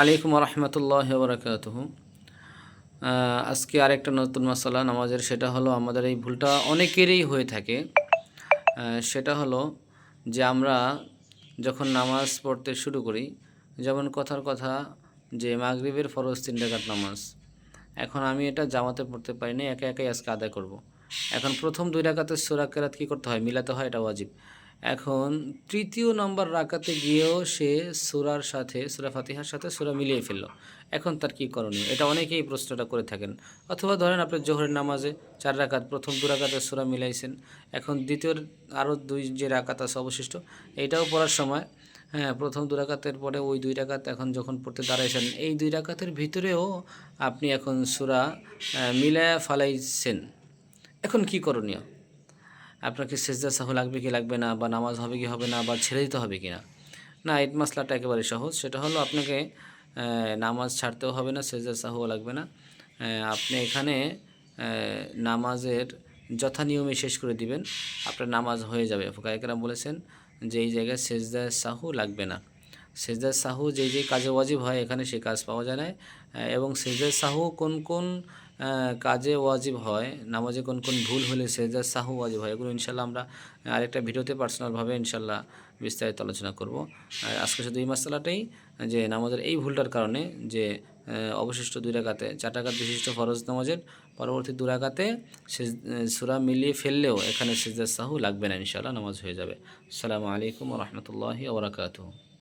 আলাইকুম রহমতুল্লাহ বরকাত আজকে আরেকটা নতুন মশলা নামাজের, সেটা হলো আমাদের এই ভুলটা অনেকেরই হয়ে থাকে। সেটা হলো যে আমরা যখন নামাজ পড়তে শুরু করি, যেমন কথার কথা যে মাগরিবের ফরজ তিন টাকার নামাজ, এখন আমি এটা জামাতে পড়তে পারি পারিনি একে একাই আজকে আদায় করব। এখন প্রথম দুই রাকাতের সুরা কেরাত কী করতে হয়? মিলাতে হয়, এটা ওয়াজিব। এখন তৃতীয় নম্বর রাকাতে গিয়েও সে সুরার সাথে, সুরা ফাতিহার সাথে সুরা মিলিয়ে ফেলল। এখন তার কী করণীয়? এটা অনেকেই প্রশ্নটা করে থাকেন। অথবা ধরেন আপনি জোহরের নামাজে চার রাকাত, প্রথম দু রাকাতে সুরা মিলাইছেন। এখন দ্বিতীয় আরও দুই যে রাকাত আছে অবশিষ্ট এইটাও পড়ার সময় হ্যাঁ প্রথম দু রাকাতের পরে ওই দুই রাকাত এখন যখন পড়তে দাঁড়াইছেন, এই দুই রাকাতের ভিতরেও আপনি এখন সুরা মিলায়া ফালাইছেন। এখন কি করণীয়? আপনাকে সেজদা সাহু লাগবে কি লাগবে না, বা নামাজ হবে কি হবে না, বা ছেড়ে দিতে হবে কি না? না এই মশলাটা একেবারে সহজ। সেটা হলো আপনাকে নামাজ ছাড়তেও হবে না, সেজদা সাহুও লাগবে না। আপনি এখানে নামাজের যথা নিয়মে শেষ করে দিবেন। আপনার নামাজ হয়ে যাবে। ফুকায়করাম বলেছেন যে এই জায়গায় সেজদা সাহু লাগবে না। সেজদা সাহু যেই যেই কাজে ওয়াজিব হয়, এখানে সেই কাজ পাওয়া যায় না। এবং সেজদা সাহু কোন কোন কাজে ওয়াজিব হয় নামাজে কোন কোন ভুল হলে সেজদা সাহু ওয়াজিব হয় এগুলো ইনশাল্লাহ আমরা আরেকটা ভিডিওতে পার্সোনালভাবে ইনশাল্লাহ বিস্তারিত আলোচনা করব। আজকে শুধু এই মশলাটাই যে নামাজের এই ভুলটার কারণে যে অবশিষ্ট দুই রাকাতে চার বিশিষ্ট ফরজ নামাজের পরবর্তী দু রাকাতে সেজ- আহ, সূরা মিলিয়ে ফেললেও এখানে সেজদা সাহু লাগবে না ইনশাল্লাহ নামাজ হয়ে যাবে। আসসালামু আলাইকুম রহমতুল্লাহি ওবরাকাতুহ